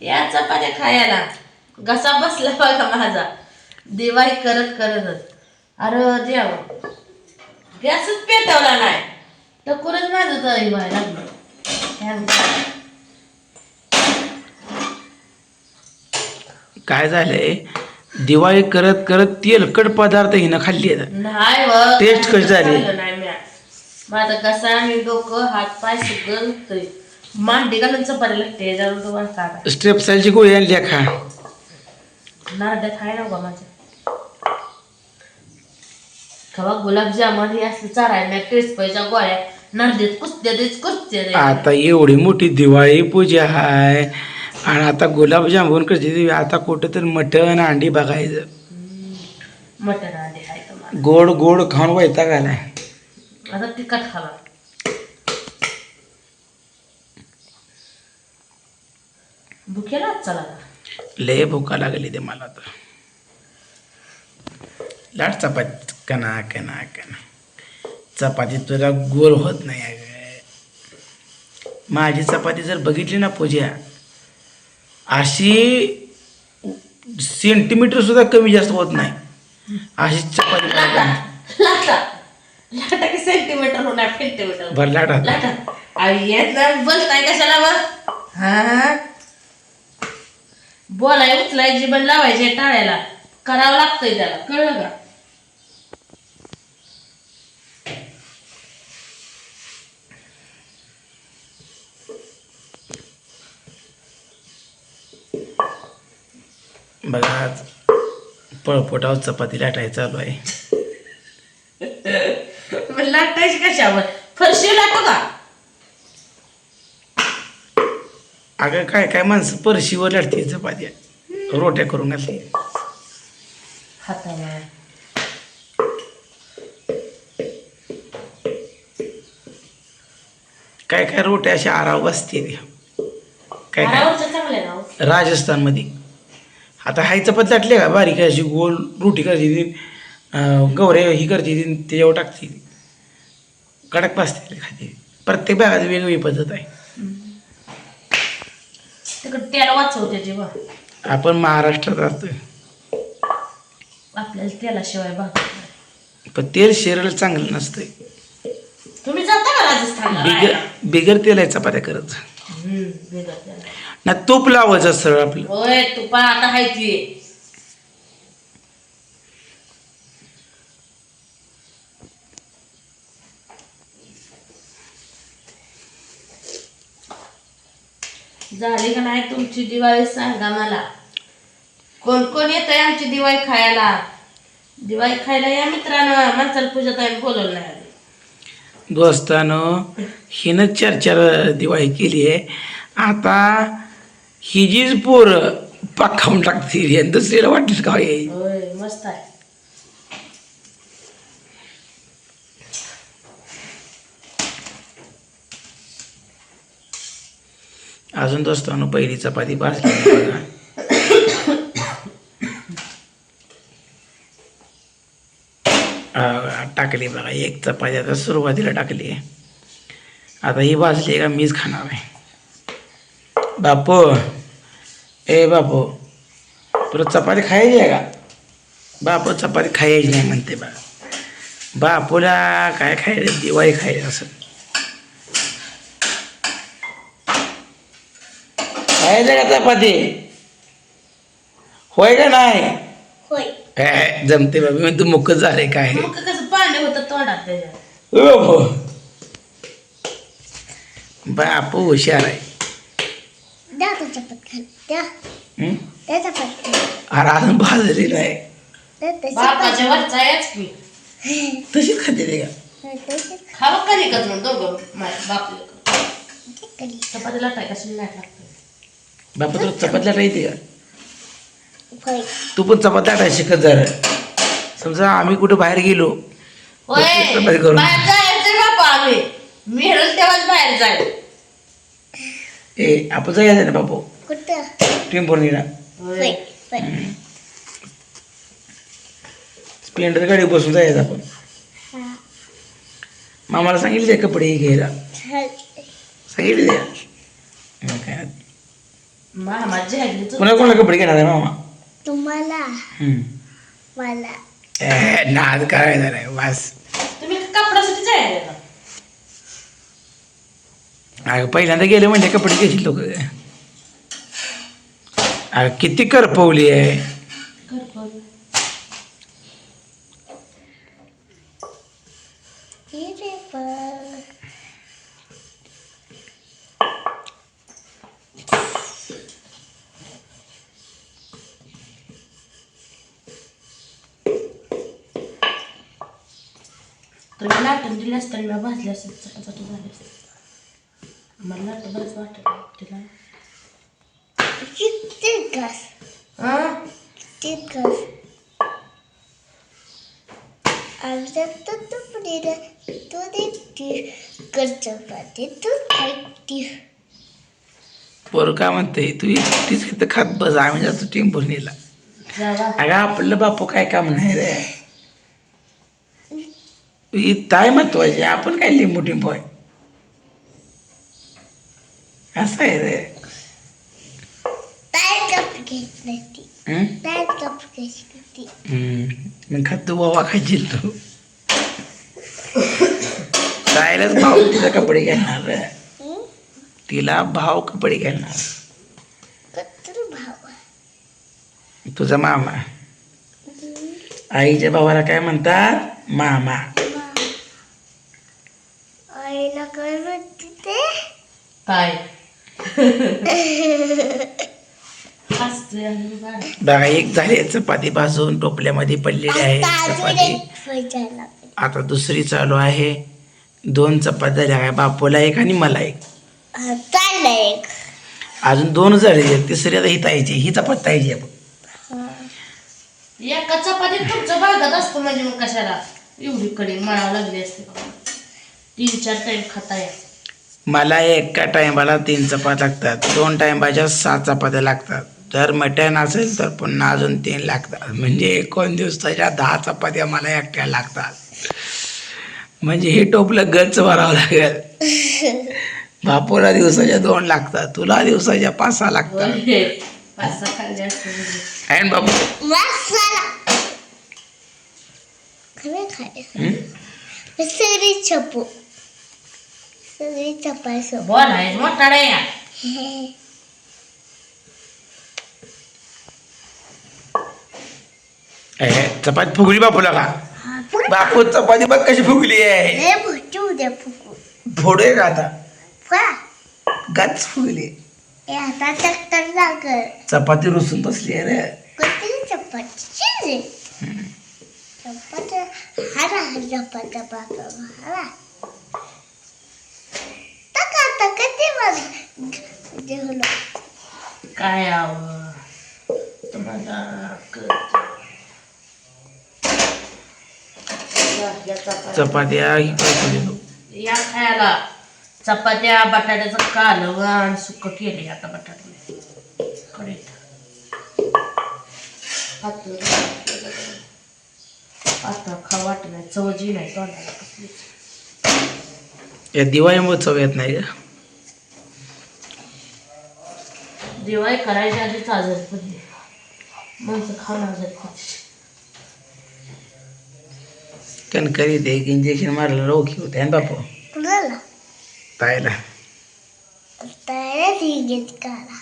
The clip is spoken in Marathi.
या चपात्या खायला. घसा बसला बघा माझा. दिवाळी करत करतच. अरे देव. गॅसच पेटवला नाही. तर कुरच माझं तळी व्हायला काय झालंय? दिवाळी करत करत तेलकट पदार्थ हिनं खाल्ली नाही व Taste कशी झाली? नाही. माझा कसा आणि डोकं हात पाय सगळं मांडी घालून चपात्या लागते तुम्हाला काढा स्ट्रेपसाईलची गोळी आणली आहे खा. नारड्यात आहे ना बा माझ्या. खवा गुलाबजामुन हे असं चाराय नाही पैसा गोळ्या नरदेत कुस्त्या देत कुस्त्या देत आता एवढी मोठी दिवाळी पूजा आहे आणि आता गुलाबजामुन करते आता कुठं तर मटण अंडी बघायचं. मटण आहे मला गोड गोड खाऊन वैताग आलाय. आता तिखट खावा. भुकेला चला. लय भुका लागली ते मला तर. लाट चपाती कना कना कना चपाती तुला गोल होत नाही अगं. माझी चपाती जर बघितली ना पूजा अशी सेंटीमीटर सुद्धा कमी जास्त होत नाही. अशी चपाती सेंटीमीटर होणार सेंटीमीटर बरं लाटा. लाटा. आई येत ना बोलताय कशाला मग हा? बोलाय उचलाय जीवन लावायचे टाळ्याला. करावं लागतंय त्याला. कळलं का? बघा आज पळपोटावर चपाती लाटायचं चालू आहे. लाटायची कशावर? फरशी लाटू का? अगं काय काय माणसं परशीवर लाटते चपात्या रोट्या करून घालते हाताला. काय काय रोट्या अशा आराव बसते. काय काय? हो. राजस्थानमध्ये. आता हाय चपाती लाटली का? बारीक अशी गोल रोटी करते गवऱ्या ही करते ती त्याच्यावर टाकते. कडक बसते ती. खाते प्रत्येक भागात वेगवेगळी पद्धत आहे. तिकडे त्याला वाचवते जेव्हा आपण महाराष्ट्रात राहतोय आपल्याला भागत नाही. पण तेल शरीराला चांगलं नसतंय तुम्ही जाता का राजस्थानला बिगर राहायला? बिगर तेल आहे चपात्या करत हम्म, बिगर त्याला. ना तूप लावायचं सरळ आपलं होय तुपा आता हाय ती झाली का नाही तुमची दिवाळी सांगा मला. कोण कोण येत आहे आमची दिवाळी खायला? दिवाळी खायला या मित्रांनो माणसाला पूजा ताई बोलवलं नाही. दोस्तानं हिनं चार चार दिवाळी केली आहे. आता ही जीच पोरं खाऊन टाकतील दुसरीला वाटेल का हे? मस्त आहे. अजून दोस्तानं पहिली चपाती भाजली बघा. टाकली बघा एक चपाती आता सुरुवातीला टाकली आहे. आता ही भाजली आहे का मीच खाणार आहे. बापू ए बापू तुला चपाती खायची आहे का? बापू चपाती खायची नाही म्हणते बा बापूला काय खायला दिवाळी खायला असं. खायचं का चपाती होय का नाही? होय. काय जमते बाबी. मग तू मुकच झाले काय? मग कसं होतं तोंडात ओ बापू बापू हुशार आहे. द्या तो चपात खाली द्या. हं? द्या चपात खाली अरे अजून भाजली नाही. द्या तशी बापाच्या वरचा याच की. तशीच खाते ते का? पात- तशी खावं कधी का तुम्ही दोघं? माझ्या बापले खाली. चपाती लाटाय कसं नाही लागतं? बापू तुला चपाती लाटा येते का. तू पण चपाती लाटायला शिकत जरा समजा आम्ही कुठं बाहेर गेलो चपाती करून. तेव्हाच बाहेर ए आपण जायचं ना बापू. होय स्प्लेंडर गाडी बसून जायचं आपण. मामाला सांगितले कपडे घ्यायला. सांगितले काय मामा पुन्हा कोणाला कपडे घेणार आहे मामा? तुम्हाला? हम्म. मला. ए, नाद करायचा नाही बस तुम्ही कपड्यासाठी जायला अगं पहिल्यांदा गेले म्हणजे कपडे घ्यायची लोक. अगं किती करपवली आहे. बघ लाटून दिले असताना मी भाजले असेल चटाचटी झाली असते. मला लाट बरंच वाटत तिला. हा? आमच्या तर तू देखती करचं पाते तू खायती पोरं का म्हणते तू एकटीच खात बस. आम्ही जातो जावा. अगं आपलं बापू काय काम नाही रे. ही ताय महत्वाची आपण काय लिंबू टिंबू आहे असं आहे रे. मग खात बाबा खायची तू. तायलाच भाऊ तिला कपडे घालणार रे? तिला भाव कपडे घालणार. तुझा मामा. आईच्या भावाला काय म्हणतात? मामा. आणि गाणं. बघा एक झाली चपाती भाजून टोपल्यामध्ये पडलेली आहे चपाती आता दुसरी चालू आहे. दोन चपात्या झाल्या आहे बापूला एक आणि मला एक. अजून दोन झाले तिसरी आता ही ताईची ही चपाती ताईची आहे बघ. एका चपातीत तुमचं भागत असतं म्हणजे मग कशाला? एवढी कडी मळावं लागली असते. तीन चार टाइम खाता या. मला एका टायमाला तीन चपात्या लागतात. दोन टायमाच्या सात चपात्या लागतात. जर मटण असेल तर पुन्हा अजून तीन लागतात. म्हणजे एकोण दिवसाच्या दहा चपात्या मला एकट्या लागतात. म्हणजे हे टोपलं गच्च भरावं लागेल. बापूला दिवसाच्या दोन लागतात. तुला दिवसाच्या पाच सहा लागतात. होय. पाच सहा खाल्ले असते म्हणजे. आहे ना बापू? मसाला खरं हं? छपू मोठा नाही या ए, चपाती फुगली बापूला का बापू चपाती बघ कशी फुगली आहे. फोडूय का आता. का गच फुगली. ए आता चक्कर लागल. चपाती रुसून बसली आहे रे. कोणती चपाती चिरे चपात्या हरा चपात्या बाबा हरा टका टका ते मग जेवलो काय आव तुम्हाला चपात्या. ही काय. या खायला. चपात्या बटाट्याचं कालवण सुक केले आता बटाटे. पातळ पातळ. खा वाटत नाही चवजी नाही तोंडाला कसली. या दिवाळीमुळे चव येत नाही का दिवाळी करायच्या आधीच आजारी पडली माणसं खाऊन आजारी पडली कणकरीत एक इंजेक्शन मारलं रोखी होते ना बापू. कुणाला तायला तयार घेत काढा